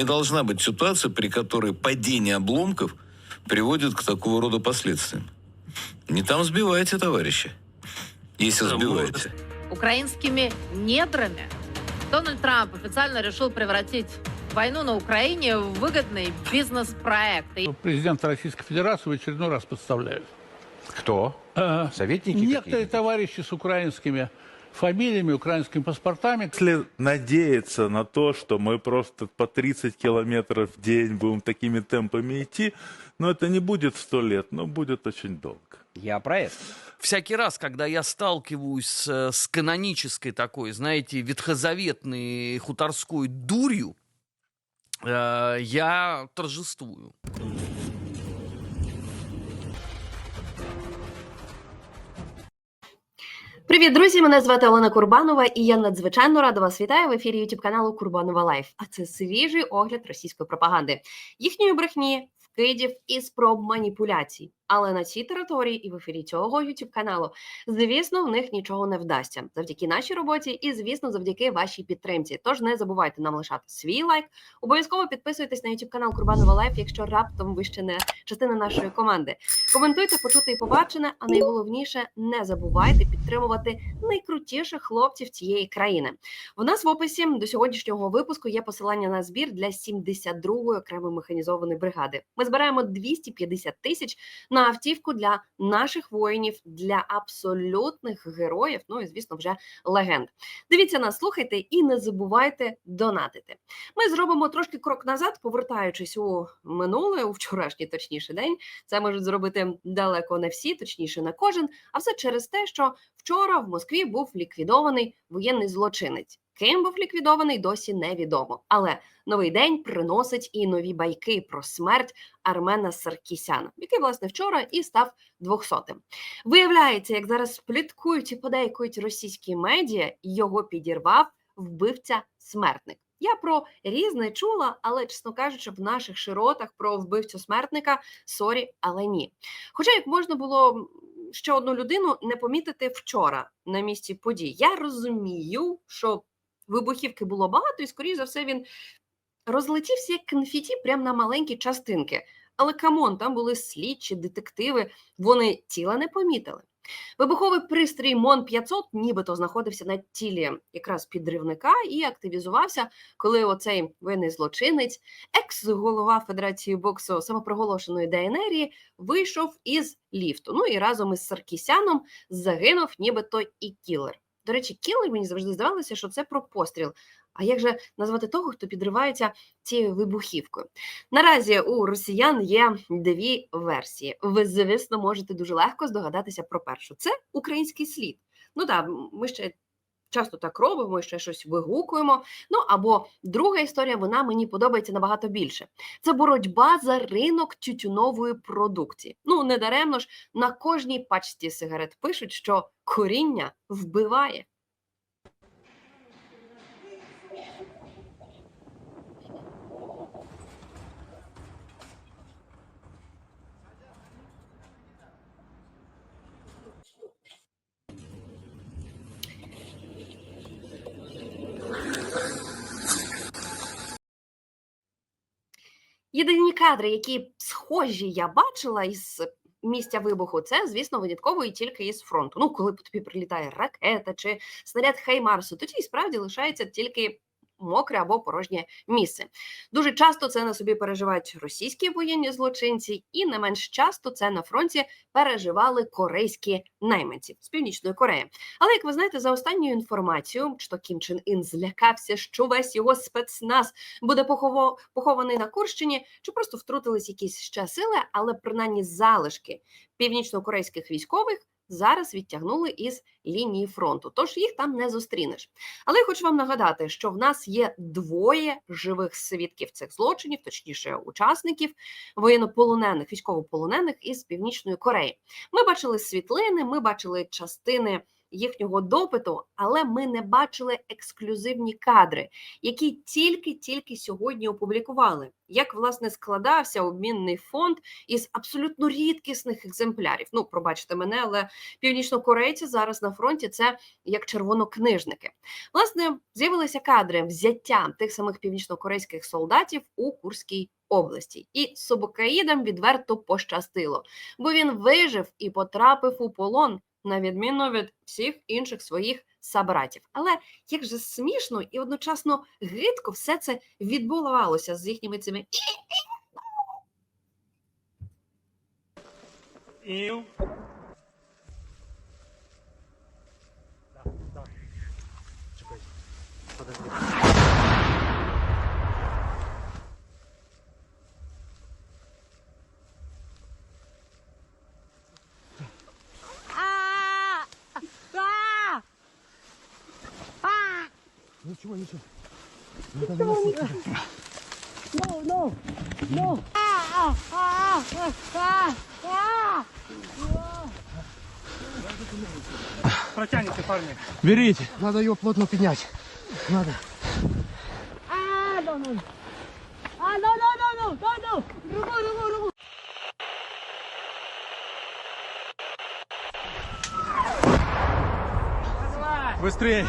Не должна быть ситуация, при которой падение обломков приводит к такого рода последствиям. Не там сбивайте, товарищи. Если сбиваете. украинскими недрами. Дональд Трамп официально решил превратить войну на Украине в выгодный бизнес-проект. Президента Российской Федерации в очередной раз подставляют. Кто? Э, Советники Некоторые товарищи с украинскими фамилиями, украинскими паспортами. Если надеяться на то, что мы просто по 30 километров в день будем такими темпами идти, но это не будет сто лет, но будет очень долго. Я про это. Всякий раз, когда я сталкиваюсь с, с канонической такой, знаете, ветхозаветной хуторской дурью, э, я торжествую. Привіт, друзі! Мене звати Олена Курбанова, і я надзвичайно рада вас вітаю в ефірі youtube каналу Курбанова Лайф. А це свіжий огляд російської пропаганди, їхньої брехні, вкидів і спроб маніпуляцій. Але на цій території і в ефірі цього youtube каналу, звісно, в них нічого не вдасться завдяки нашій роботі і, звісно, завдяки вашій підтримці. Тож не забувайте нам лишати свій лайк. Обов'язково підписуйтесь на youtube канал Курбанова Лайф, якщо раптом ви ще не частина нашої команди. Коментуйте, почути і побачене, а найголовніше не забувайте підтримувати найкрутіших хлопців цієї країни. В нас в описі до сьогоднішнього випуску є посилання на збір для 72-ї окремої механізованої бригади. Ми збираємо 250 тисяч на автівку для наших воїнів, для абсолютних героїв. Ну і звісно, вже легенд. Дивіться нас, слухайте і не забувайте донатити. Ми зробимо трошки крок назад, повертаючись у минуле, у вчорашній точніше день. Це можуть зробити далеко не всі, точніше не кожен. А все через те, що вчора в Москві був ліквідований воєнний злочинець. Ким був ліквідований, досі невідомо. Але новий день приносить і нові байки про смерть Армена Саркісяна, який власне вчора і став 200-тим. Виявляється, як зараз пліткують і подейкують російські медіа, його підірвав вбивця смертник. Я про різне чула, але чесно кажучи, в наших широтах про вбивцю смертника сорі, але ні. Хоча як можна було ще одну людину не помітити вчора на місці подій. Я розумію, що вибухівки було багато, і скоріш за все він розлетівся як конфеті прямо на маленькі частинки. Але камон, там були слідчі, детективи, вони тіла не помітили. Вибуховий пристрій МОН 500 нібито знаходився на тілі якраз підривника і активізувався, коли оцей воєнний злочинець, екс-голова Федерації боксу самопроголошеної ДНРії, вийшов із ліфту. Ну і разом із Саркісяном загинув нібито і кілер. До речі, кілер мені завжди здавалося, що це про постріл. А як же назвати того, хто підривається цією вибухівкою? Наразі у росіян є дві версії. Ви, звісно, можете дуже легко здогадатися про першу. Це український слід. Ну так, ми ще часто так робимо, ще щось вигукуємо. Ну або друга історія, вона мені подобається набагато більше. Це боротьба за ринок тютюнової продукції. Ну не даремно ж на кожній пачці сигарет пишуть, що коріння вбиває. Єдині кадри, які схожі я бачила із місця вибуху, це, звісно, винятково і тільки із фронту. Ну, коли по тобі прилітає ракета чи снаряд Хаймарсу, тоді і справді лишається тільки мокре або порожнє місце. Дуже часто це на собі переживають російські воєнні злочинці, і не менш часто це на фронті переживали корейські найманці з північної Кореї. Але як ви знаєте, за останньою інформацією, що Кім Чен Ін злякався, що весь його спецназ буде похований на Курщині, чи просто втрутились якісь ще сили, але принаймні залишки північно-корейських військових зараз відтягнули із лінії фронту. Тож їх там не зустрінеш. Але я хочу вам нагадати, що в нас є двоє живих свідків цих злочинів, точніше, учасників воєннополонених, військовополонених із північної Кореї. Ми бачили світлини, ми бачили частини їхнього допиту, але ми не бачили ексклюзивні кадри, які тільки-тільки сьогодні опублікували. Як власне складався обмінний фонд із абсолютно рідкісних екземплярів. Ну, пробачте мене, але північнокорейці зараз на фронті це як червонокнижники. Власне, з'явилися кадри взяття тих самих північнокорейських солдатів у Курській області, і Собокаїдам відверто пощастило, бо він вижив і потрапив у полон, на відміну від всіх інших своїх собратів. Але як же смішно і одночасно гидко все це відбувалося з їхніми цими ничего, ничего. No, no, no. А, а, а, а, Протяните, парни. Берите. Надо ее плотно поднять. Надо. А, no, no. А, no, no, no, no, no, no. Руку, руку, руку. Быстрее.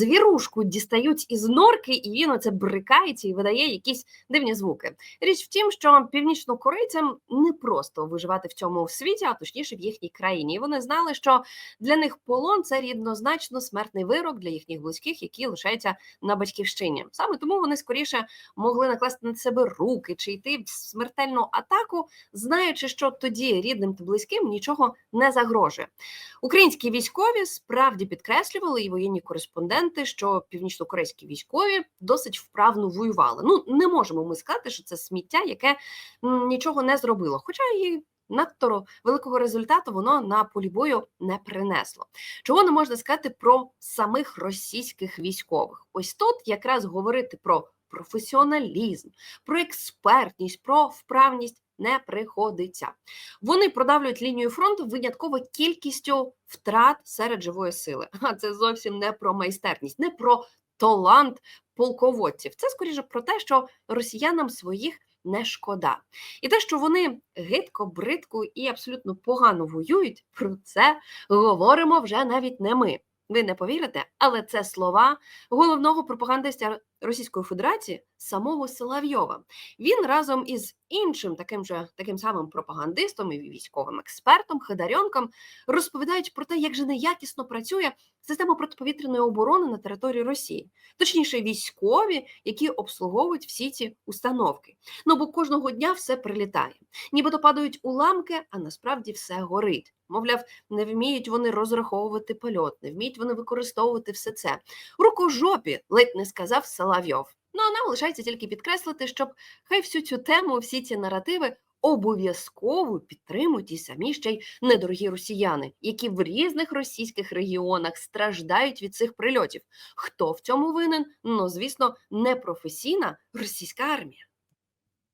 Звірушку дістають із норки, і він оце брикається і видає якісь дивні звуки. Річ в тім, що північнокорейцям не просто виживати в цьому світі, а точніше в їхній країні. І вони знали, що для них полон це рівнозначно смертний вирок для їхніх близьких, які лишаються на батьківщині. Саме тому вони скоріше могли накласти на себе руки чи йти в смертельну атаку, знаючи, що тоді рідним та близьким нічого не загрожує. Українські військові справді підкреслювали і воєнні кореспонденти, що північнокорейські військові досить вправно воювали. Ну не можемо ми сказати, що це сміття, яке нічого не зробило. Хоча і надто великого результату воно на полі бою не принесло. Чого не можна сказати про самих російських військових? Ось тут якраз говорити про професіоналізм, про експертність, про вправність не приходиться. Вони продавлюють лінію фронту винятково кількістю втрат серед живої сили. А це зовсім не про майстерність, не про талант полководців. Це скоріше про те, що росіянам своїх не шкода. І те, що вони гидко, бридко і абсолютно погано воюють, про це говоримо вже навіть не ми. Ви не повірите, але це слова головного пропагандиста Російської Федерації самого Соловйова. Він разом із іншим таким же таким самим пропагандистом і військовим експертом Хидарьонком розповідають про те, як же неякісно працює система протиповітряної оборони на території Росії, точніше, військові, які обслуговують всі ці установки. Ну бо кожного дня все прилітає, нібито падають уламки, а насправді все горить. Мовляв, не вміють вони розраховувати польот, не вміють вони використовувати все це. Рукожопі, ледь не сказав Соловйов. Ну а нам лишається тільки підкреслити, щоб хай всю цю тему, всі ці наративи обов'язково підтримують і самі ще й недорогі росіяни, які в різних російських регіонах страждають від цих прильотів. Хто в цьому винен? Ну звісно, непрофесійна російська армія.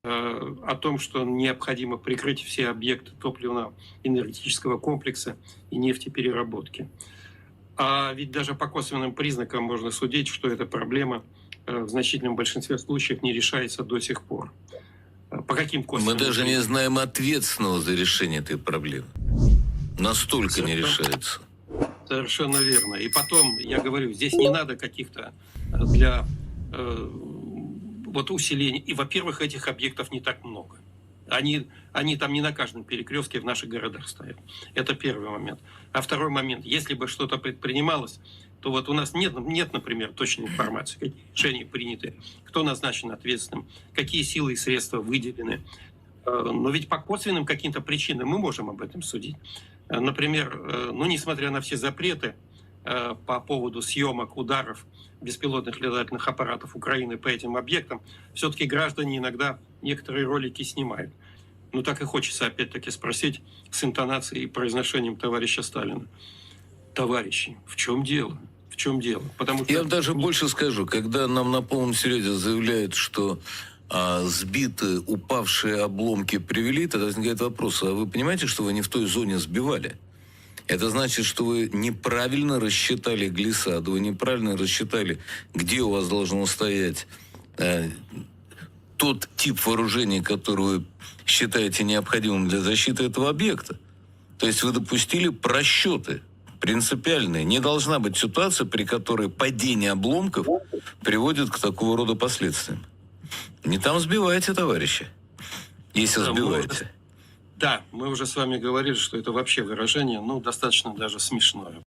Э, о том, что необходимо прикрыть все объекты топливно-энергетического комплекса и нефтепереработки. А ведь даже по косвенным признакам можно судить, что эта проблема э, в значительном большинстве случаев не решается до сих пор. Э, По каким Мы косвенным даже не знаем ответственного за решение этой проблемы. Настолько не решается. Совершенно верно. И потом, я говорю, здесь не надо каких-то для вот усиления. И, во-первых, этих объектов не так много. Они, они там не на каждом перекрестке в наших городах стоят. Это первый момент. А второй момент, если бы что-то предпринималось, то вот у нас нет, нет, например, точной информации, какие решения приняты, кто назначен ответственным, какие силы и средства выделены. Э, Но ведь по косвенным каким-то причинам мы можем об этом судить. Э, Например, э, ну, несмотря на все запреты по поводу съемок ударов беспилотных летательных аппаратов Украины по этим объектам, все-таки граждане иногда некоторые ролики снимают. Ну, так и хочется опять-таки спросить с интонацией и произношением товарища Сталина. Товарищи, в чем дело? В чем дело? Потому что... Я вам даже больше скажу, когда нам на полном серьезе заявляют, что а сбитые, упавшие обломки привели, тогда возникает вопрос, а вы понимаете, что вы не в той зоне сбивали? Это значит, что вы неправильно рассчитали глиссаду, вы неправильно рассчитали, где у вас должно стоять э, тот тип вооружения, который вы считаете необходимым для защиты этого объекта. То есть вы допустили просчеты принципиальные. Не должна быть ситуация, при которой падение обломков приводит к такого рода последствиям. Не там сбиваете, товарищи. Если Да, сбиваете. Да, мы уже с вами говорили, что это вообще выражение, ну, достаточно даже смешное.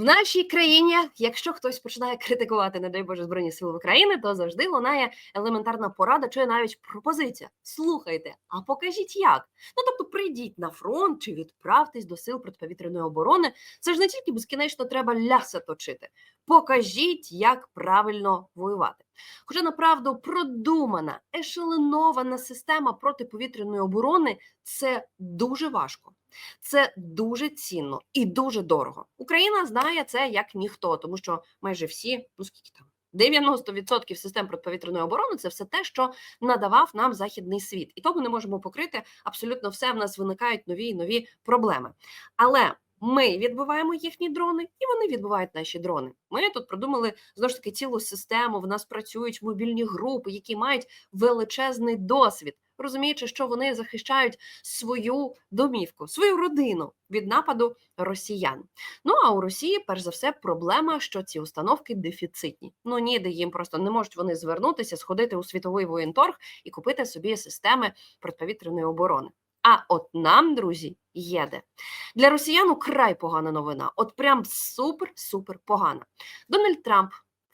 В нашій країні, якщо хтось починає критикувати, не дай Боже, Збройні Сили України, то завжди лунає елементарна порада чи навіть пропозиція. Слухайте, а покажіть як. Ну тобто прийдіть на фронт чи відправтесь до сил протиповітряної оборони. Це ж не тільки безкінечно треба ляса точити. Покажіть, як правильно воювати. Хоча направду продумана, ешеленована система протиповітряної оборони це дуже важко. Це дуже цінно і дуже дорого. Україна знає це як ніхто, тому що майже всі, ну скільки там. 90% систем протиповітряної оборони це все те, що надавав нам західний світ, і тому не можемо покрити абсолютно все. В нас виникають нові і нові проблеми. Але ми відбиваємо їхні дрони, і вони відбивають наші дрони. Ми тут продумали знову ж таки цілу систему. В нас працюють мобільні групи, які мають величезний досвід, розуміючи, що вони захищають свою домівку, свою родину від нападу росіян. Ну а у Росії, перш за все, проблема, що ці установки дефіцитні. Ну ніде їм просто не можуть вони звернутися, сходити у світовий воєнторг і купити собі системи протиповітряної оборони. А от нам, друзі, є де. Для росіян украй погана новина. От прям супер-супер погана. Дональд Трамп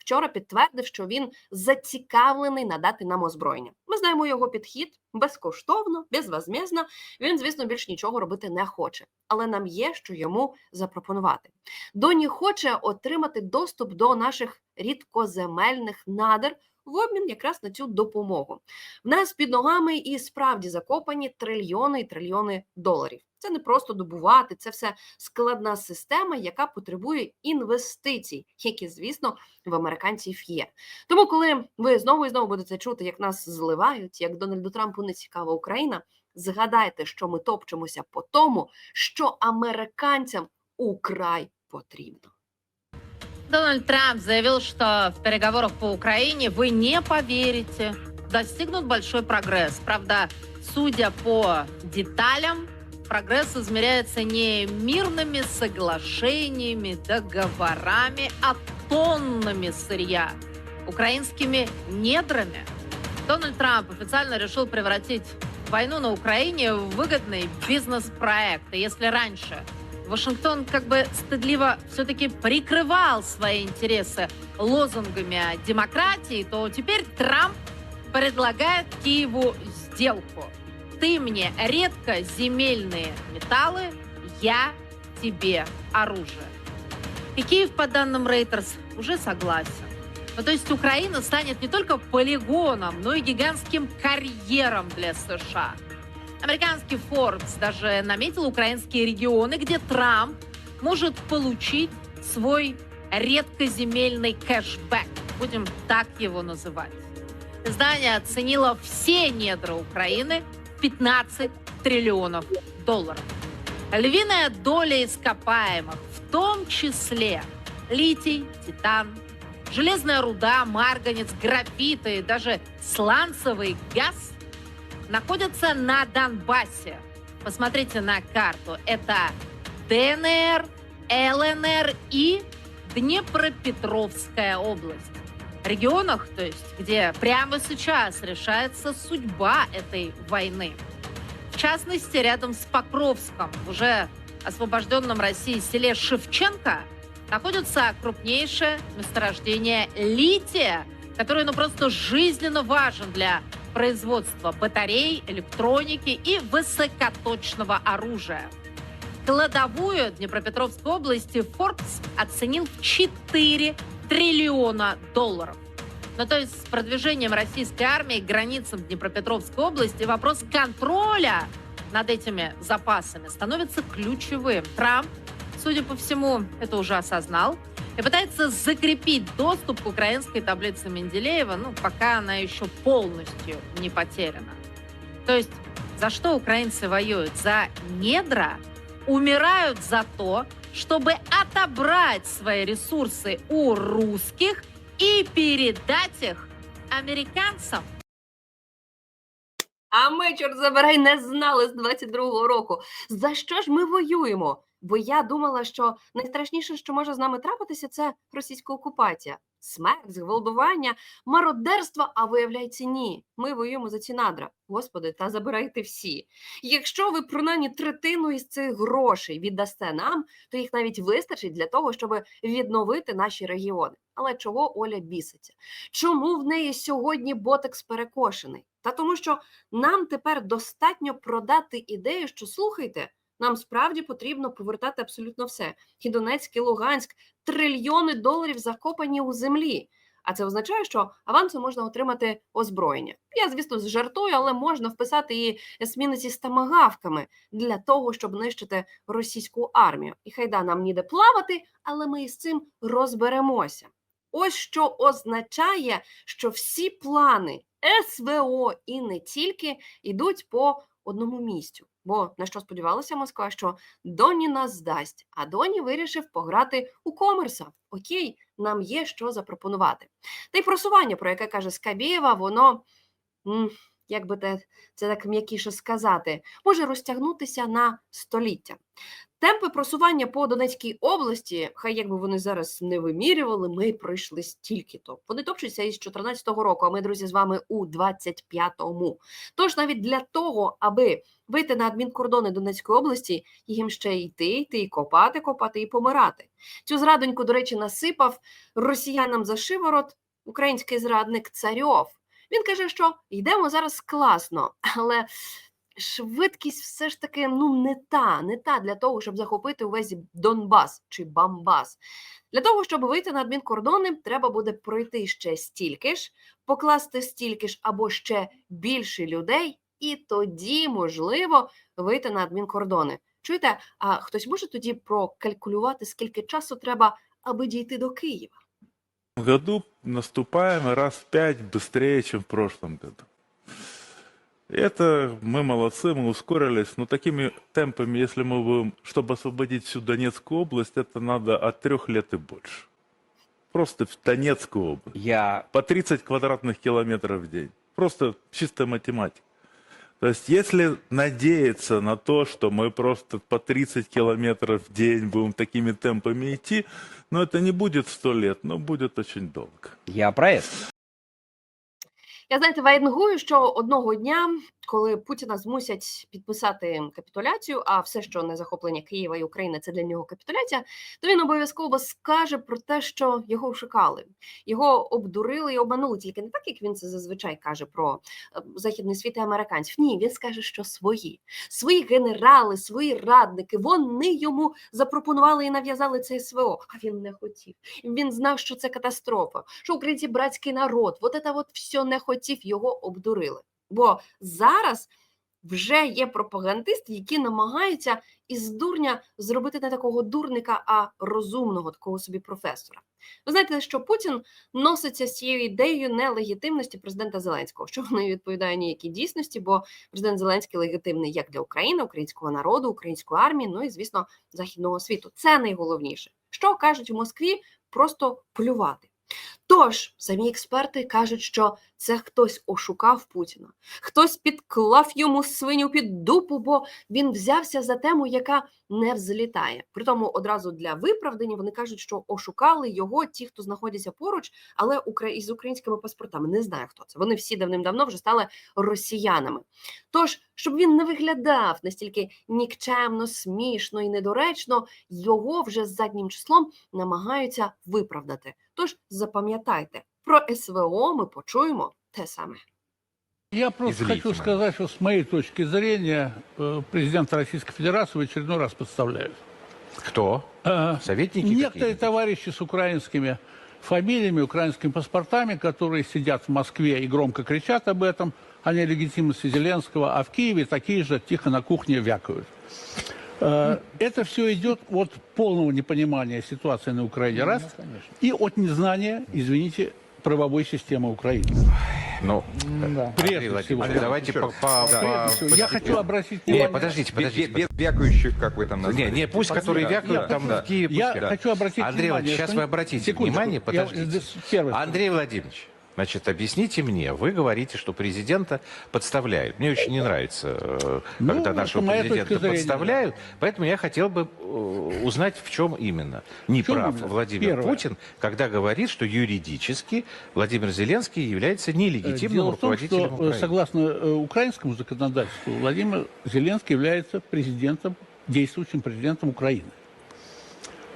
вчора підтвердив, що він зацікавлений надати нам озброєння. Ми знаємо його підхід безкоштовно, безвозмездно. Він, звісно, більш нічого робити не хоче, але нам є що йому запропонувати. Доні хоче отримати доступ до наших рідкоземельних надр в обмін якраз на цю допомогу. В нас під ногами і справді закопані трильйони і трильйони доларів. Це не просто добувати, це все складна система, яка потребує інвестицій, які, звісно, в американців є. Тому, коли ви знову і знову будете чути, як нас зливають, як Дональду Трампу не цікава Україна, згадайте, що ми топчемося по тому, що американцям украй потрібно. Дональд Трамп заявил, что в переговорах по Украине, вы не поверите, достигнут большой прогресс. Правда, судя по деталям, прогресс измеряется не мирными соглашениями, договорами, а тоннами сырья, украинскими недрами. Дональд Трамп официально решил превратить войну на Украине в выгодный бизнес-проект. И если раньше Вашингтон как бы стыдливо все-таки прикрывал свои интересы лозунгами о демократии, то теперь Трамп предлагает Киеву сделку. Ты мне редкоземельные металлы, я тебе оружие. И Киев, по данным Reuters, уже согласен. Ну, то есть Украина станет не только полигоном, но и гигантским карьером для США. Американский Forbes даже наметил украинские регионы, где Трамп может получить свой редкоземельный кэшбэк. Будем так его называть. Издание оценило все недра Украины 15 триллионов долларов. Львиная доля ископаемых, в том числе литий, титан, железная руда, марганец, графит и даже сланцевый газ находятся на Донбассе. Посмотрите на карту. Это ДНР, ЛНР и Днепропетровская область. Регионах, то есть, где прямо сейчас решается судьба этой войны. В частности, рядом с Покровском, уже освобожденном России селе Шевченко, находится крупнейшее месторождение лития, которое ну, просто жизненно важен для производства батарей, электроники и высокоточного оружия. Кладовую Днепропетровской области Forbes оценил в 4 триллиона долларов. Ну, то есть с продвижением российской армии к границам Днепропетровской области вопрос контроля над этими запасами становится ключевым. Трамп, судя по всему, это уже осознал. и пытается закрепить доступ к украинской таблице Менделеева, ну, пока она еще полностью не потеряна. То есть за что украинцы воюют? За недра? Умирают за то, чтобы отобрать свои ресурсы у русских и передать их американцам. А ми, чорт забирай, не знали з 22-го року. За що ж ми воюємо? Бо я думала, що найстрашніше, що може з нами трапитися, це російська окупація, смерть, зґвалтування, мародерство. А виявляється, ні. Ми воюємо за ці надра. Господи, та забирайте всі. Якщо ви принаймні третину із цих грошей віддасте нам, то їх навіть вистачить для того, щоб відновити наші регіони. Але чого Оля біситься? Чому в неї сьогодні ботекс перекошений? Та тому, що нам тепер достатньо продати ідею, що слухайте, нам справді потрібно повертати абсолютно все. І Донецьк, і Луганськ, трильйони доларів закопані у землі. А це означає, що авансом можна отримати озброєння. Я, звісно, жартую, але можна вписати і есміниці з тамагавками для того, щоб нищити російську армію. І хайда нам ніде плавати, але ми із цим розберемося. Ось що означає, що всі плани СВО і не тільки йдуть по одному місцю. Бо на що сподівалася Москва, що Доні нас здасть, а Доні вирішив пограти у комерса. Окей, нам є що запропонувати. Та й просування, про яке каже Скабєєва, воно, як би те, це так м'якіше сказати, може розтягнутися на століття. Темпи просування по Донецькій області, хай якби вони зараз не вимірювали, ми пройшли стільки-то. Вони топчуться із 14-го року, а ми, друзі, з вами у 25-му. Тож навіть для того, аби вийти на адмінкордони Донецької області, їм ще йти, йти, і копати, копати і помирати. Цю зрадоньку, до речі, насипав росіянам за шиворот український зрадник Царьов. Він каже, що йдемо зараз класно, але швидкість все ж таки ну не та, не та для того, щоб захопити увесь Донбас чи Бамбас. Для того, щоб вийти на адмінкордони, треба буде пройти ще стільки ж, покласти стільки ж або ще більше людей, і тоді, можливо, вийти на адмінкордони. Чуєте, а хтось може тоді прокалькулювати, скільки часу треба, аби дійти до Києва? Году наступаем раз в пять быстрее, чем в прошлом году. Это мы молодцы, мы ускорились, но такими темпами, если мы будем, чтобы освободить всю Донецкую область, это надо от трех лет и больше. Просто в Донецкую область. Я По 30 квадратных километров в день. Просто чистая математика. То есть, если надеяться на то, что мы просто по 30 километров в день будем такими темпами идти, но это не будет 100 лет, но будет очень долго. Я про это. Я знаєте, вайнгую, що одного дня, коли Путіна змусять підписати капітуляцію, а все, що не захоплення Києва і України, це для нього капітуляція, то він обов'язково скаже про те, що його шукали, його обдурили і обманули, тільки не так, як він це зазвичай каже про е, західний світ і американців. Ні, він скаже, що свої, свої генерали, свої радники, вони йому запропонували і нав'язали це СВО. А він не хотів. Він знав, що це катастрофа, що українці братський народ, от це от все не хотів, його обдурили. Бо зараз вже є пропагандисти, які намагаються із дурня зробити не такого дурника, а розумного, такого собі професора. Ви знаєте, що Путін носиться з цією ідеєю нелегітимності президента Зеленського, що не відповідає ніякій дійсності, бо президент Зеленський легітимний як для України, українського народу, української армії, ну і звісно, західного світу. Це найголовніше. Що кажуть в Москві? Просто плювати. Тож самі експерти кажуть, що це хтось ошукав Путіна, хтось підклав йому свиню під дупу, бо він взявся за тему, яка не взлітає. Притому одразу для виправдання вони кажуть, що ошукали його ті, хто знаходяться поруч, але із українськими паспортами. Не знаю, хто це. Вони всі давним-давно вже стали росіянами. Тож, щоб він не виглядав настільки нікчемно, смішно і недоречно, його вже з заднім числом намагаються виправдати. Тож запам'ятайте, про СВО ми почуємо те саме. Я просто Извините, хочу Мария. сказать, что с моей точки зрения э, президента Российской Федерации в очередной раз подставляют. Кто? Э, Советники Некоторые какие-нибудь? товарищи с украинскими фамилиями, украинскими паспортами, которые сидят в Москве и громко кричат об этом, о нелегитимности Зеленского, а в Киеве такие же тихо на кухне вякают. Э, Это все идет от полного непонимания ситуации на Украине, раз, и от незнания, извините, правовой системы Украины. Ну, Прежде Андрей всего. Владимирович, давайте по... по- Да. по- Прежде всего, я подождите. хочу обратить Не, внимание... подождите, Бе- подождите. бе- Вякающих, как вы там Не, назвали. не, пусть, которые вякают, Я там хочу- в Киеве, Я пусть хочу обратить Андрей внимание... Владимирович, сейчас вы обратите Секундочку, внимание, я- подождите. что- Андрей Владимирович, значит, объясните мне, вы говорите, что президента подставляют. Мне очень не нравится, э, Ну, когда нашего президента подставляют, поэтому я хотел бы э, узнать, в чем именно не В чем прав именно? Владимир Первое. Путин, когда говорит, что юридически Владимир Зеленский является нелегитимным Дело в том, руководителем что э, Украины. согласно украинскому законодательству Владимир Зеленский является президентом, действующим президентом Украины.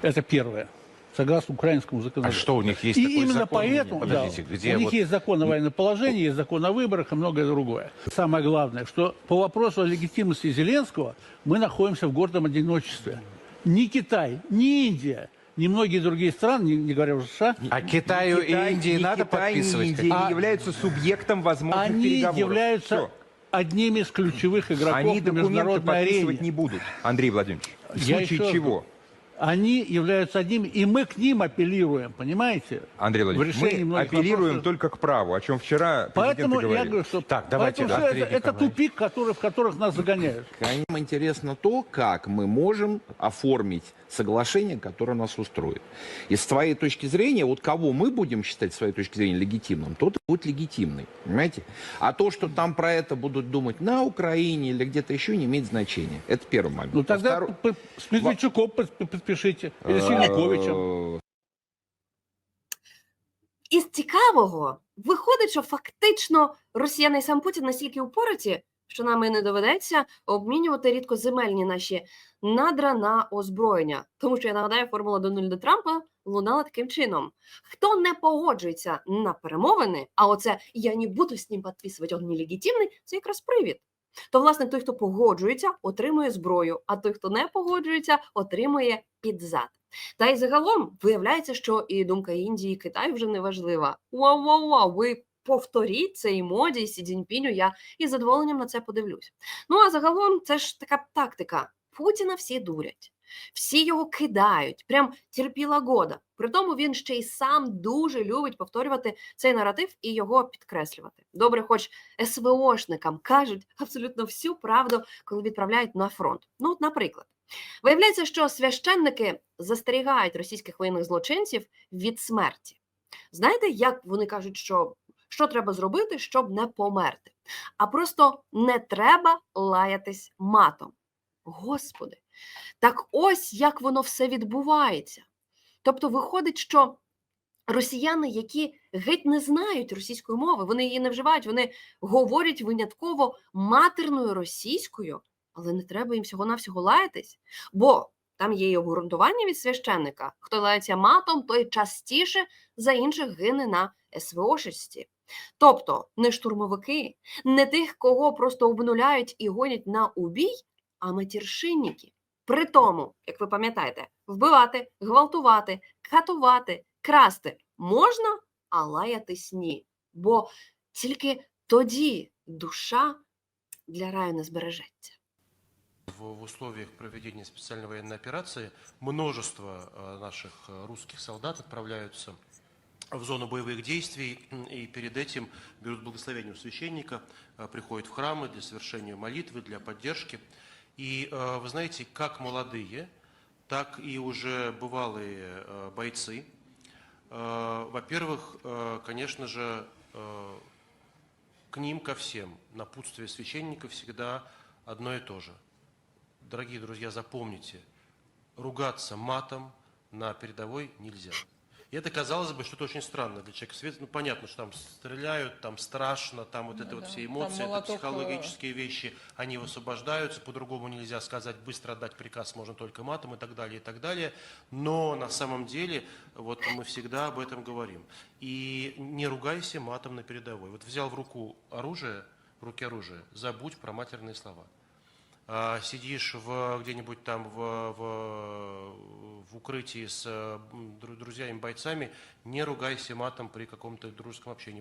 Это первое. Согласно украинскому А законодательству. что у них есть и такой именно закон? поэтому, да, Подождите, где у них вот- есть закон о военном положении, есть закон о выборах и многое другое. Самое главное, что по вопросу о легитимности Зеленского мы находимся в гордом одиночестве. Ни Китай, ни Индия, ни многие другие страны, не, не говоря уже США, А Китаю Китай, и Индии ни надо Китай, ни подписывать? Индия какие-то? не являются субъектом возможных они переговоров. являются Всё. одними из ключевых игроков Они на документы подписывать арене. не будут, Андрей Владимирович. В Я случае еще раз чего? говорю, Они являются одними, и мы к ним апеллируем, понимаете? Андрей Владимирович, в решении мы многих апеллируем вопросов. только к праву, о чем вчера Поэтому президент и я говорил. говорю, что Так, давайте, поэтому всё Андрей это, это Николаевич. тупик, который, в которых нас загоняют. Нам интересно то, как мы можем оформить соглашение, которое нас устроит. И с твоей точки зрения, вот кого мы будем считать с своей точки зрения легитимным, тот и будет легитимный, понимаете? А то, что там про это будут думать на Украине или где-то еще, не имеет значения. Это первый момент. Ну тогда А Во-вторых- п- п- с Медведчуком под- подпишите, или с Януковичем. Э, Із цікавого виходить, що фактично росіяни і сам Путін настільки упораті, що нам і не доведеться обмінювати рідкоземельні наші надра на озброєння. Тому що я нагадаю, формула Дональда Трампа лунала таким чином: хто не погоджується на перемовини, а оце я не буду з ним підписувати, він нелегітимний, це якраз привід. То, власне, той, хто погоджується, отримує зброю, а той, хто не погоджується, отримує підзад. Та й загалом виявляється, що і думка Індії, і Китаю вже не важлива. Вау, вау, вау, ви повторіть цей моді Сі Цзіньпіню, я із задоволенням на це подивлюсь. Ну а загалом це ж така тактика. Путіна всі дурять, всі його кидають, прям терпіла года. При тому він ще й сам дуже любить повторювати цей наратив і його підкреслювати. Добре, хоч СВОшникам кажуть абсолютно всю правду, коли відправляють на фронт. Ну, от, наприклад. Виявляється, що священники застерігають російських воєнних злочинців від смерті. Знаєте, як вони кажуть, що, що треба зробити, щоб не померти? А просто не треба лаятись матом. Господи, так ось як воно все відбувається. Тобто, виходить, що росіяни, які геть не знають російської мови, вони її не вживають, вони говорять винятково матерною російською, але не треба їм всього-навсього лаятись, бо там є і обґрунтування від священника. Хто лається матом, той частіше за інших гине на СВОшечці. Тобто не штурмовики, не тих, кого просто обнуляють і гонять на убій, а матіршинники. При тому, як ви пам'ятаєте, вбивати, гвалтувати, катувати, красти можна, а лаятись ні. Бо тільки тоді душа для раю не збережеться. В, условиях проведения специальной военной операции множество э, наших э, русских солдат отправляются в зону боевых действий и перед этим берут благословение у священника, э, приходят в храмы для совершения молитвы, для поддержки. И э, вы знаете, как молодые, так и уже бывалые э, бойцы, во-первых, конечно же, к ним, ко всем, напутствие священника всегда одно и то же. Дорогие друзья, запомните, ругаться матом на передовой нельзя. И это, казалось бы, что-то очень странное для человека. Свет, ну, понятно, что там стреляют, там страшно, там вот это вот все эмоции, это психологические вещи, они высвобождаются, по-другому нельзя сказать, быстро отдать приказ можно только матом и так далее, и так далее. Но на самом деле, вот мы всегда об этом говорим. И не ругайся матом на передовой. Вот взял в руку оружие, в руке оружие, забудь про матерные слова. Сидишь в, где-нибудь там в, в, в укрытии с э, м, дру- друзьями, бойцами, не ругайся матом при каком-то дружеском общении.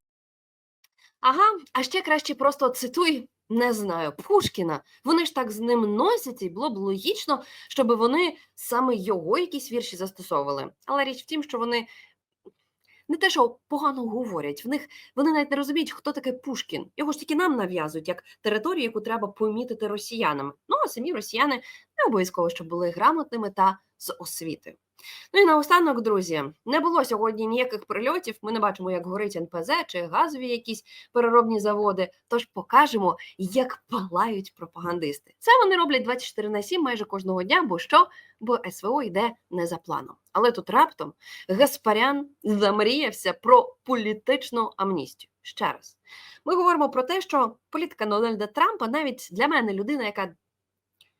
Ага, А ще краще просто цитуй, не знаю, Пушкіна. Вони ж так з ним носяться, і було б логічно, щоб вони саме його якісь вірші застосовували. Але річ в тім, що вони не те, що погано говорять, в них вони навіть не розуміють, хто таке Пушкін. Його ж тільки нам нав'язують як територію, яку треба помітити росіянам. Ну а самі росіяни не обов'язково, щоб були грамотними та з освітою. Ну і наостанок, друзі, не було сьогодні ніяких прильотів. Ми не бачимо, як горить НПЗ чи газові якісь переробні заводи. Тож покажемо, як палають пропагандисти. Це вони роблять 24 на 7 майже кожного дня, бо що? Бо СВО йде не за планом. Але тут раптом Гаспарян замріявся про політичну амністію. Ще раз, ми говоримо про те, що політика Дональда Трампа навіть для мене людина, яка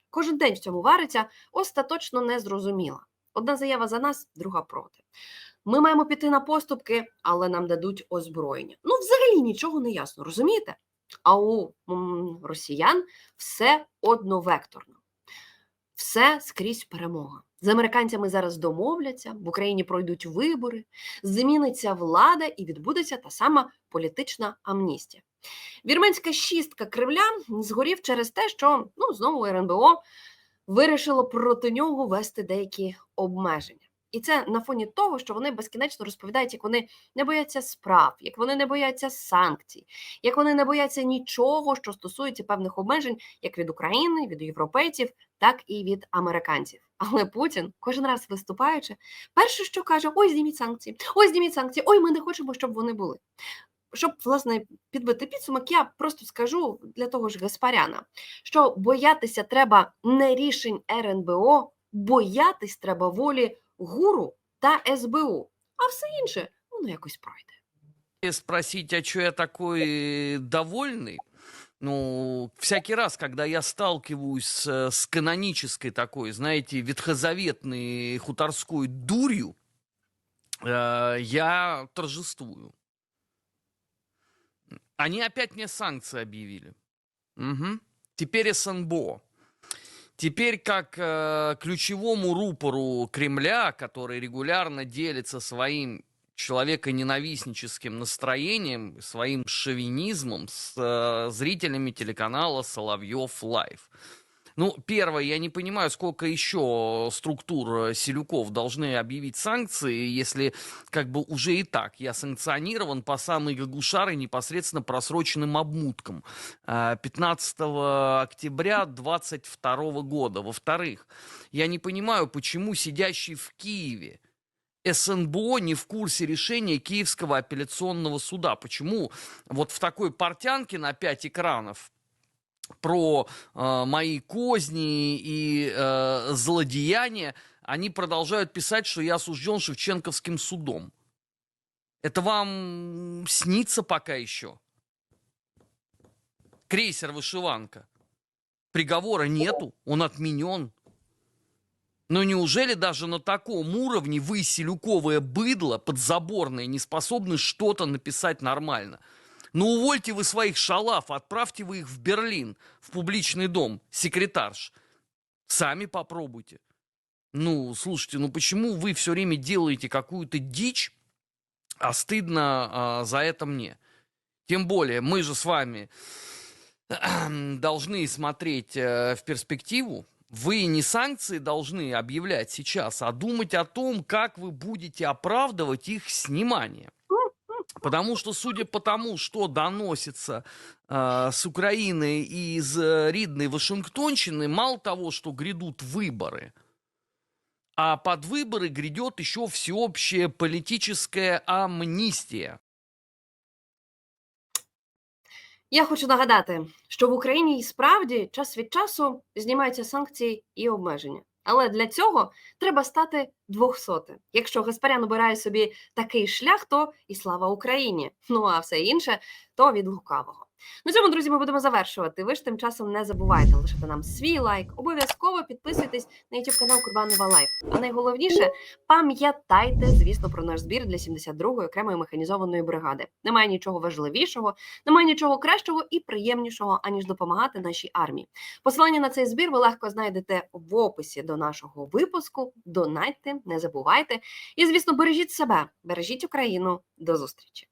кожен день в цьому вариться, остаточно не зрозуміла. Одна заява за нас, друга проти. Ми маємо піти на поступки, але нам дадуть озброєння. Ну, взагалі нічого не ясно, розумієте? А у росіян все одновекторно, все скрізь перемога. З американцями зараз домовляться, в Україні пройдуть вибори, зміниться влада і відбудеться та сама політична амністія. Вірменська шістка Кремля згорів через те, що ну, знову РНБО вирішило проти нього вести деякі обмеження. І це на фоні того, що вони безкінечно розповідають, як вони не бояться справ, як вони не бояться санкцій, як вони не бояться нічого, що стосується певних обмежень, як від України, від європейців, так і від американців. Але Путін кожен раз виступаючи, перше, що каже: ой, зніміть санкції, ой, зніміть санкції, ой, ми не хочемо, щоб вони були. Щоб власне підбити підсумок, я просто скажу для того ж Гаспаряна, що боятися треба не рішень РНБО, боятись треба волі ГУРу та СБУ, а все інше воно якось пройде. И спросить, а что я такой довольный? Ну, всякий раз, когда я сталкиваюсь с, с канонической такой, знаете, ветхозаветной хуторской дурью, э, я торжествую. Они опять мне санкции объявили. Мгм. Теперь СНБО. Теперь как э, ключевому рупору Кремля, который регулярно делится своим человеконенавистническим настроением, своим шовинизмом с э, зрителями телеканала Соловьев Лайв. Ну, первое, я не понимаю, сколько еще структур э, Селюков должны объявить санкции, если как бы уже и так я санкционирован по самой Гагушары непосредственно просроченным обмуткам э, 15 октября 2022 года. Во-вторых, я не понимаю, почему сидящий в Киеве СНБО не в курсе решения Киевского апелляционного суда. Почему вот в такой портянке на пять экранов про э, мои козни и э, злодеяния, они продолжают писать, что я осужден Шевченковским судом. Это вам снится пока еще? Крейсер «Вышиванка». Приговора нету, он отменен. Но неужели даже на таком уровне вы, селюковое быдло, подзаборное, не способны что-то написать нормально? Ну увольте вы своих шалав, отправьте вы их в Берлин, в публичный дом, секретарш. Сами попробуйте. Ну, слушайте, ну почему вы все время делаете какую-то дичь, а стыдно а, за это мне? Тем более, мы же с вами должны смотреть э, в перспективу. Вы не санкции должны объявлять сейчас, а думать о том, как вы будете оправдывать их снимание. Потому что, судя по тому, что доносится э, с Украины и из э, Ридной Вашингтонщины, мало того, что грядут выборы, а под выборы грядет еще всеобщая политическая амнистия. Я хочу нагадати, що в Україні і справді час від часу знімаються санкції і обмеження. Але для цього треба стати 200. Якщо Гаспарян обирає собі такий шлях, то і слава Україні. Ну а все інше то від лукавого. На цьому, друзі, ми будемо завершувати. Ви ж тим часом не забувайте лишити нам свій лайк. Обов'язково підписуйтесь на YouTube канал Курбанова Лайф. А найголовніше пам'ятайте, звісно, про наш збір для 72-ї окремої механізованої бригади. Немає нічого важливішого, немає нічого кращого і приємнішого, аніж допомагати нашій армії. Посилання на цей збір ви легко знайдете в описі до нашого випуску. Донайте, не забувайте. І, звісно, бережіть себе, бережіть Україну. До зустрічі.